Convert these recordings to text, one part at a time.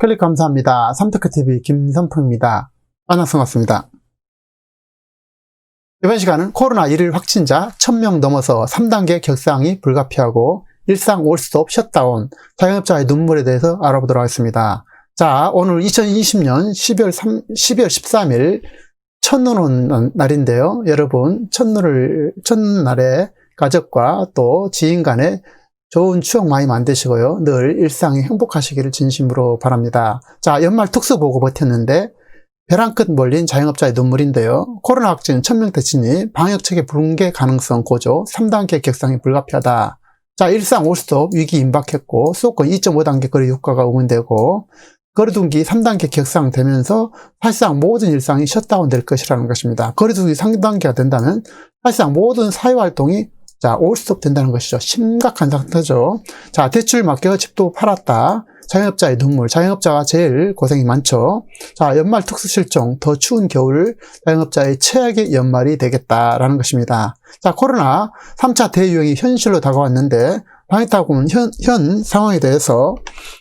클릭 감사합니다. 삼특크TV 김선풍입니다. 반갑습니다. 이번 시간은 코로나 1일 확진자 1000명 넘어서 3단계 격상이 불가피하고 일상 올스톱 셧다운 자영업자의 눈물에 대해서 알아보도록 하겠습니다. 자, 오늘 2020년 12월 3, 12월 13일 첫눈 온 날인데요. 여러분, 첫눈을, 첫날에 가족과 또 지인 간에 좋은 추억 많이 만드시고요. 늘 일상이 행복하시기를 진심으로 바랍니다. 자, 연말 특수 보고 버텼는데 벼랑 끝 몰린 자영업자의 눈물인데요. 코로나 확진 1000명대 진입, 방역체계 붕괴 가능성 고조, 3단계 격상이 불가피하다. 자, 일상 올스톱 위기 임박했고, 수도권 2.5단계 거리 효과가 응원되고, 거리두기 3단계 격상되면서 사실상 모든 일상이 셧다운 될 것이라는 것입니다. 거리두기 3단계가 된다면 사실상 모든 사회활동이 자, 올스톱 된다는 것이죠. 심각한 상태죠. 자, 대출 맡겨 집도 팔았다. 자영업자의 눈물. 자영업자가 제일 고생이 많죠. 자, 연말 특수실종, 더 추운 겨울, 자영업자의 최악의 연말이 되겠다라는 것입니다. 자, 코로나 3차 대유행이 현실로 다가왔는데, 방역당국은 현, 현 상황에 대해서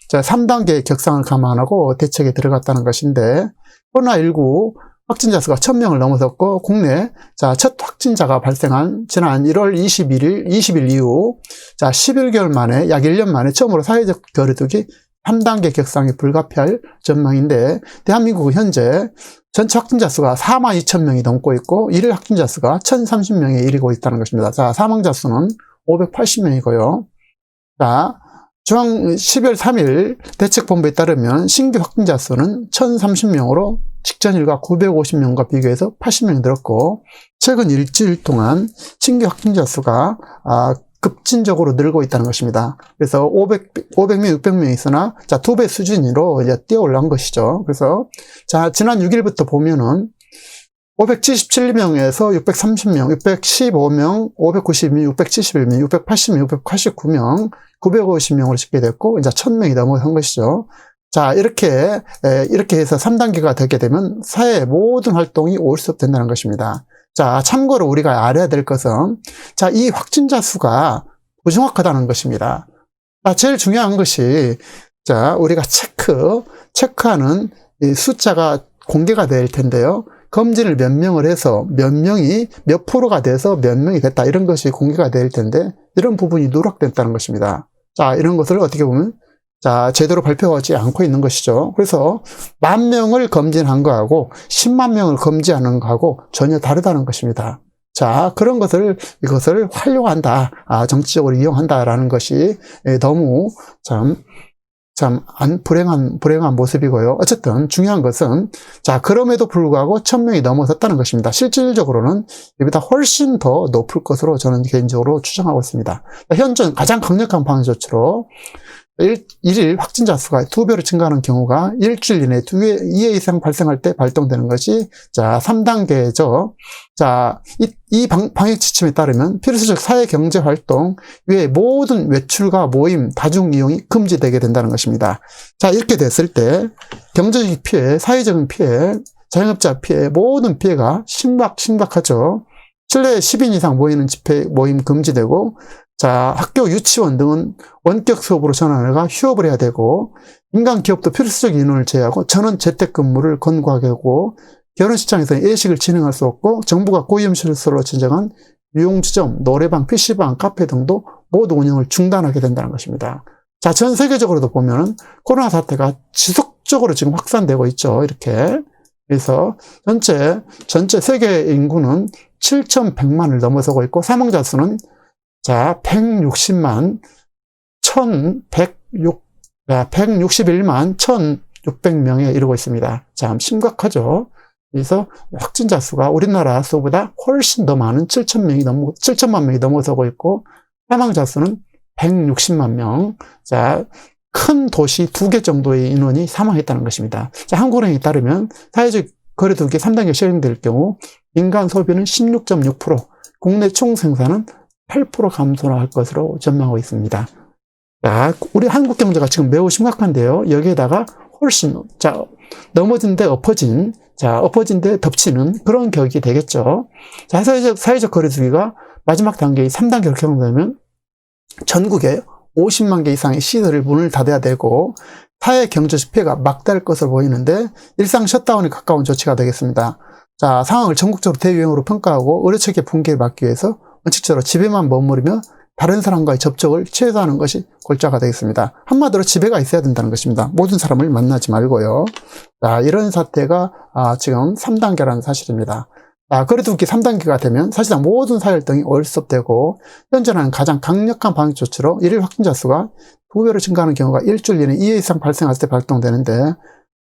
자, 3단계 격상을 감안하고 대책에 들어갔다는 것인데, 코로나19 확진자 수가 1000명을 넘어섰고 국내 자, 첫 확진자가 발생한 지난 1월 21일 20일 이후 자, 11개월 만에 약 1년 만에 처음으로 사회적 거리두기 3단계 격상이 불가피할 전망인데 대한민국은 현재 전체 확진자 수가 4만 2천 명이 넘고 있고 일일 확진자 수가 1,030명에 이르고 있다는 것입니다. 자, 사망자 수는 580명이고요. 자, 중앙 12월 3일 대책본부에 따르면 신규 확진자 수는 1,030명으로 직전 일과 950명과 비교해서 80명이 늘었고 최근 일주일 동안 신규 확진자 수가 아, 급진적으로 늘고 있다는 것입니다. 그래서 500, 500명, 600명 있으나 자, 두 배 수준으로 이제 뛰어 올라온 것이죠. 그래서 자, 지난 6일부터 보면은 577명에서 630명, 615명, 592명, 671명, 680명, 689명, 950명으로 집계 됐고, 이제 1000명이 넘어선 것이죠. 자, 이렇게, 이렇게 해서 3단계가 되게 되면 사회의 모든 활동이 올수업 된다는 것입니다. 자, 참고로 우리가 알아야 될 것은, 자, 이 확진자 수가 부정확하다는 것입니다. 자, 제일 중요한 것이, 자, 우리가 체크, 체크하는 숫자가 공개가 될 텐데요. 검진을 몇 명을 해서 몇 명이 몇 프로가 돼서 몇 명이 됐다 이런 것이 공개가 될 텐데 이런 부분이 누락됐다는 것입니다. 자 이런 것을 어떻게 보면 자 제대로 발표하지 않고 있는 것이죠. 그래서 만 명을 검진한 거하고 10만 명을 검진하는 거하고 전혀 다르다는 것입니다. 자 그런 것을 이것을 활용한다, 아, 정치적으로 이용한다라는 것이 너무 참 참 안, 불행한 불행한 모습이고요. 어쨌든 중요한 것은 자 그럼에도 불구하고 천 명이 넘어섰다는 것입니다. 실질적으로는 이보다 훨씬 더 높을 것으로 저는 개인적으로 추정하고 있습니다. 현존 가장 강력한 방역 조치로 일, 일 확진자 수가 두 배로 증가하는 경우가 일주일 이내에 두 배, 2회 이상 발생할 때 발동되는 것이, 자, 3단계죠. 자, 이, 이 방, 방역 지침에 따르면 필수적 사회 경제 활동 외에 모든 외출과 모임, 다중 이용이 금지되게 된다는 것입니다. 자, 이렇게 됐을 때 경제적 피해, 사회적인 피해, 자영업자 피해, 모든 피해가 심박, 심박하죠. 실내 10인 이상 모이는 집회, 모임 금지되고, 자, 학교, 유치원 등은 원격 수업으로 전환해가 휴업을 해야 되고, 민간 기업도 필수적 인원을 제외하고 전원 재택근무를 권고하게 하고, 결혼식장에서 예식을 진행할 수 없고, 정부가 고위험시설로 지정한 유용지점, 노래방, PC방, 카페 등도 모두 운영을 중단하게 된다는 것입니다. 자, 전 세계적으로도 보면 코로나 사태가 지속적으로 지금 확산되고 있죠. 이렇게. 그래서 전체, 전체 세계 인구는 7,100만을 넘어서고 있고, 사망자 수는 자, 160만 1106 161만 1600명에 이르고 있습니다. 참 심각하죠. 그래서 확진자 수가 우리나라 수보다 훨씬 더 많은 7천0 0명이 넘어 7천만 명이 넘어서고 있고 사망자 수는 160만 명. 자, 큰 도시 두 개 정도의 인원이 사망했다는 것입니다. 자, 한국은행에 따르면 사회적 거리두기 3단계 시행될 경우 인간 소비는 16.6%, 국내 총 생산은 8% 감소할 것으로 전망하고 있습니다. 자, 우리 한국 경제가 지금 매우 심각한데요. 여기에다가 훨씬, 자, 넘어진 데 엎어진, 자, 엎어진 데 덮치는 그런 격이 되겠죠. 자, 사회적, 사회적 거리두기가 마지막 단계 3단계로 경험되면 전국에 50만 개 이상의 시설을 문을 닫아야 되고, 사회 경제적 피해가 막대할 것으로 보이는데 일상 셧다운에 가까운 조치가 되겠습니다. 자, 상황을 전국적으로 대유행으로 평가하고 의료체계 붕괴를 막기 위해서 원칙적으로 집에만 머무르며 다른 사람과의 접촉을 최소화하는 것이 골자가 되겠습니다. 한마디로 집에가 있어야 된다는 것입니다. 모든 사람을 만나지 말고요. 자, 이런 사태가 아, 지금 3단계라는 사실입니다. 아, 거리두기 3단계가 되면 사실상 모든 사회 활동이 얼습되고 현재는 가장 강력한 방역 조치로 일일 확진자 수가 두 배로 증가하는 경우가 일주일 이내 2회 이상 발생할 때 발동되는데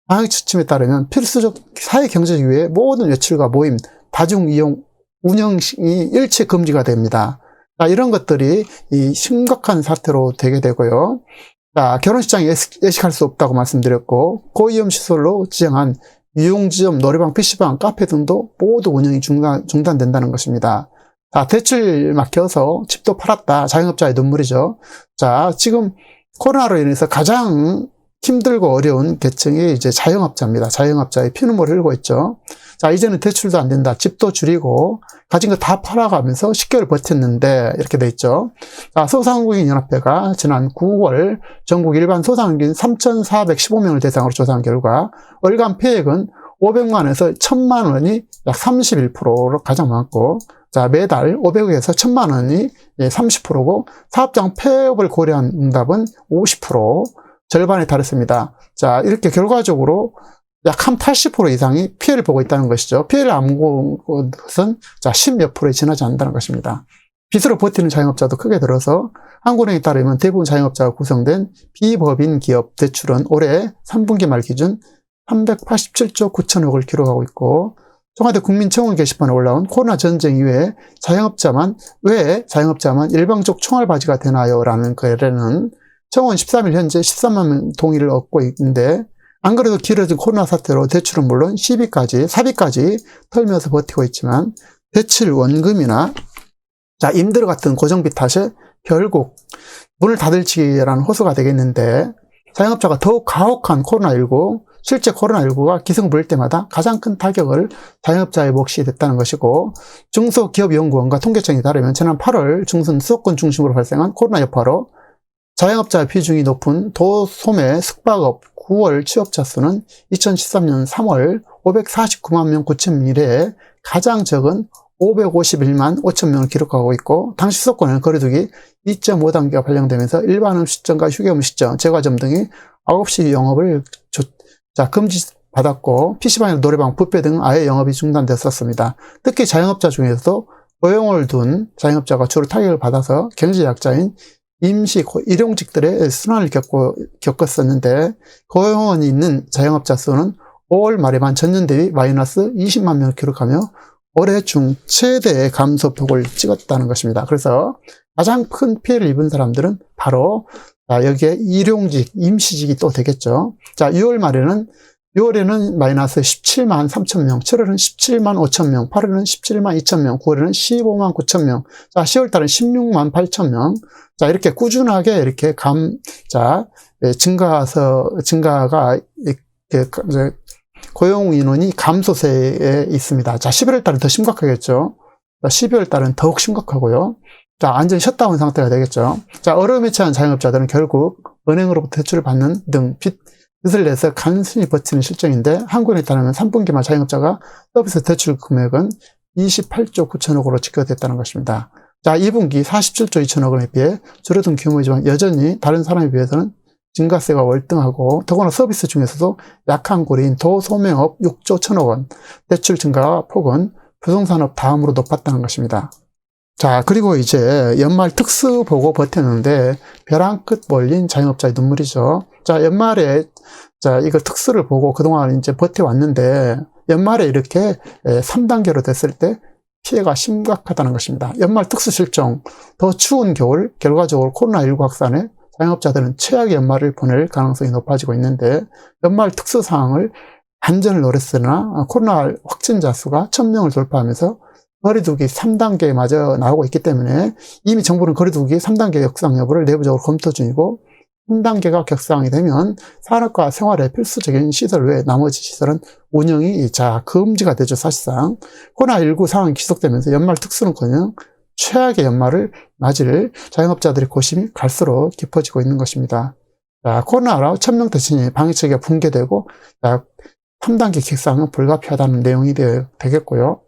방역 지침에 따르면 필수적 사회 경제적 위에 모든 외출과 모임, 다중 이용, 운영이 일체 금지가 됩니다. 자, 이런 것들이 이 심각한 사태로 되게 되고요. 자, 결혼식장에 예식- 예식할 수 없다고 말씀드렸고 고위험 시설로 지정한 유용지점, 노래방, PC방, 카페 등도 모두 운영이 중단, 중단된다는 것입니다. 자, 대출 막혀서 집도 팔았다. 자영업자의 눈물이죠. 자, 지금 코로나로 인해서 가장 힘들고 어려운 계층이 이제 자영업자입니다. 자영업자의 피눈물을 흘고 있죠. 자, 이제는 대출도 안 된다. 집도 줄이고 가진 거 다 팔아가면서 10개월 버텼는데 이렇게 돼 있죠. 자, 소상공인연합회가 지난 9월 전국 일반 소상공인 3,415명을 대상으로 조사한 결과 월간 피해액은 500만원에서 1000만 원이 약 31%로 가장 많고 자, 매달 500억에서 1000만 원이 30%고 사업장 폐업을 고려한 응답은 50% 절반에 달했습니다. 자, 이렇게 결과적으로 약 한 80% 이상이 피해를 보고 있다는 것이죠. 피해를 안본 것은 자, 10몇 프로에 지나지 않는다는 것입니다. 빚으로 버티는 자영업자도 크게 들어서 한국은행에 따르면 대부분 자영업자가 구성된 비법인 기업 대출은 올해 3분기 말 기준 387조 9천억을 기록하고 있고 청와대 국민청원 게시판에 올라온 코로나 전쟁 이후에 자영업자만 왜 자영업자만 일방적 총알바지가 되나요? 라는 글에는 청원 13일 현재 13만 명 동의를 얻고 있는데 안 그래도 길어진 코로나 사태로 대출은 물론 시비까지 사비까지 털면서 버티고 있지만 대출 원금이나 자 임대료 같은 고정비 탓에 결국 문을 닫을지라는 호소가 되겠는데 자영업자가 더욱 가혹한 코로나19 실제 코로나19가 기승 부릴 때마다 가장 큰 타격을 자영업자의 몫이 됐다는 것이고 중소기업연구원과 통계청에 따르면 지난 8월 중순 수도권 중심으로 발생한 코로나 여파로 자영업자 비중이 높은 도소매 숙박업 9월 취업자 수는 2013년 3월 549만 명 9천 이래 가장 적은 551만 5천 명을 기록하고 있고 당시 수도권에는 거리두기 2.5단계가 발령되면서 일반 음식점과 휴게 음 식점, 제과점 등이 9시 영업을 조- 자, 금지받았고 PC방이나 노래방, 뷔페 등 아예 영업이 중단됐었습니다. 특히 자영업자 중에서도 고용을 둔 자영업자가 주로 타격을 받아서 경제 약자인 임시 고- 일용직들의 순환을 겪고, 겪었었는데 고용원이 있는 자영업자 수는 5월 말에만 전년 대비 마이너스 20만 명을 기록하며 올해 중 최대의 감소폭을 찍었다는 것입니다. 그래서 가장 큰 피해를 입은 사람들은 바로 자, 여기에 일용직, 임시직이 또 되겠죠. 자, 6월 말에는 6월에는 마이너스 17만 3천 명, 7월은 17만 5천 명, 8월은 17만 2천 명, 9월에는 15만 9천 명, 자, 10월 달은 16만 8천 명. 자, 이렇게 꾸준하게 이렇게 감, 자, 예, 증가서, 증가가 이렇게 고용 인원이 감소세에 있습니다. 자, 11월 달은 더 심각하겠죠. 자, 12월 달은 더욱 심각하고요. 자, 완전 셧다운 상태가 되겠죠. 자, 어려움에 처한 자영업자들은 결국 은행으로부터 대출을 받는 등 빚, 빚을 내서 간신히 버티는 실정인데 한국에 따르면 3분기 말 자영업자가 서비스 대출 금액은 28조 9천억으로 집계됐다는 것입니다. 자, 2분기 47조 2천억 원에 비해 줄어든 규모이지만 여전히 다른 사람에 비해서는 증가세가 월등하고 더구나 서비스 중에서도 약한 고리인 도소매업 6조 1천억 원 대출 증가 폭은 부동산업 다음으로 높았다는 것입니다. 자, 그리고 이제 연말 특수 보고 버텼는데 벼랑 끝 몰린 자영업자의 눈물이죠. 자, 연말에 자, 이거 특수를 보고 그동안 이제 버텨왔는데 연말에 이렇게 3단계로 됐을 때 피해가 심각하다는 것입니다. 연말 특수 실종, 더 추운 겨울, 결과적으로 코로나19 확산에 자영업자들은 최악의 연말을 보낼 가능성이 높아지고 있는데 연말 특수 상황을 안전을 노렸으나 코로나 확진자 수가 1000명을 돌파하면서 거리두기 3단계에 마저 나오고 있기 때문에 이미 정부는 거리두기 3단계 격상 여부를 내부적으로 검토 중이고 3단계가 격상이 되면 산업과 생활에 필수적인 시설 외에 나머지 시설은 운영이 자 금지가 되죠 사실상 코로나19 상황이 지속되면서 연말 특수는커녕 최악의 연말을 맞을 자영업자들의 고심이 갈수록 깊어지고 있는 것입니다. 자, 코로나로 천명 대신에 방역체계가 붕괴되고, 자, 3단계 객상은 불가피하다는 내용이 되, 되겠고요.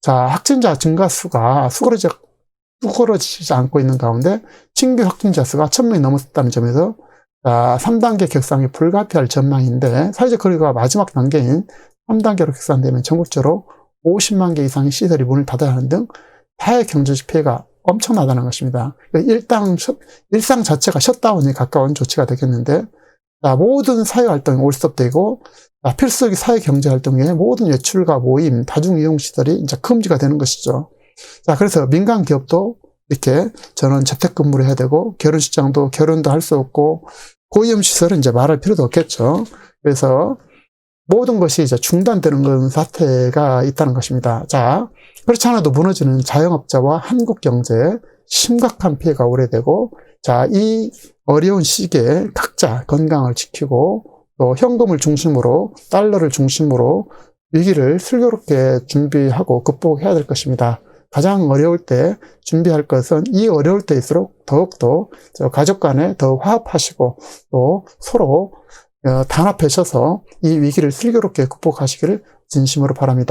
자, 확진자 증가 수가 수그러지, 수그러지지 않고 있는 가운데 신규 확진자 수가 1000명이 넘었다는 점에서 자, 3단계 격상이 불가피할 전망인데 사회적 거리가 마지막 단계인 3단계로 격상되면 전국적으로 50만 개 이상의 시설이 문을 닫아야 하는 등 사회 경제적 피해가 엄청나다는 것입니다. 일당, 일상 자체가 셧다운에 가까운 조치가 되겠는데 자, 모든 사회활동이 올스톱되고 자, 필수적인 사회경제활동에 모든 외출과 모임, 다중이용시설이 이제 금지가 되는 것이죠. 자, 그래서 민간 기업도 이렇게 저는 재택근무를 해야 되고 결혼식장도 결혼도 할 수 없고 고위험시설은 이제 말할 필요도 없겠죠. 그래서 모든 것이 이제 중단되는 그런 사태가 있다는 것입니다. 자, 그렇지 않아도 무너지는 자영업자와 한국 경제에 심각한 피해가 오래되고, 자, 이 어려운 시기에 각자 건강을 지키고, 또 현금을 중심으로, 달러를 중심으로 위기를 슬기롭게 준비하고 극복해야 될 것입니다. 가장 어려울 때 준비할 것은 이 어려울 때일수록 더욱더 저 가족 간에 더 화합하시고 또 서로 어, 단합하셔서 이 위기를 슬기롭게 극복하시기를 진심으로 바랍니다.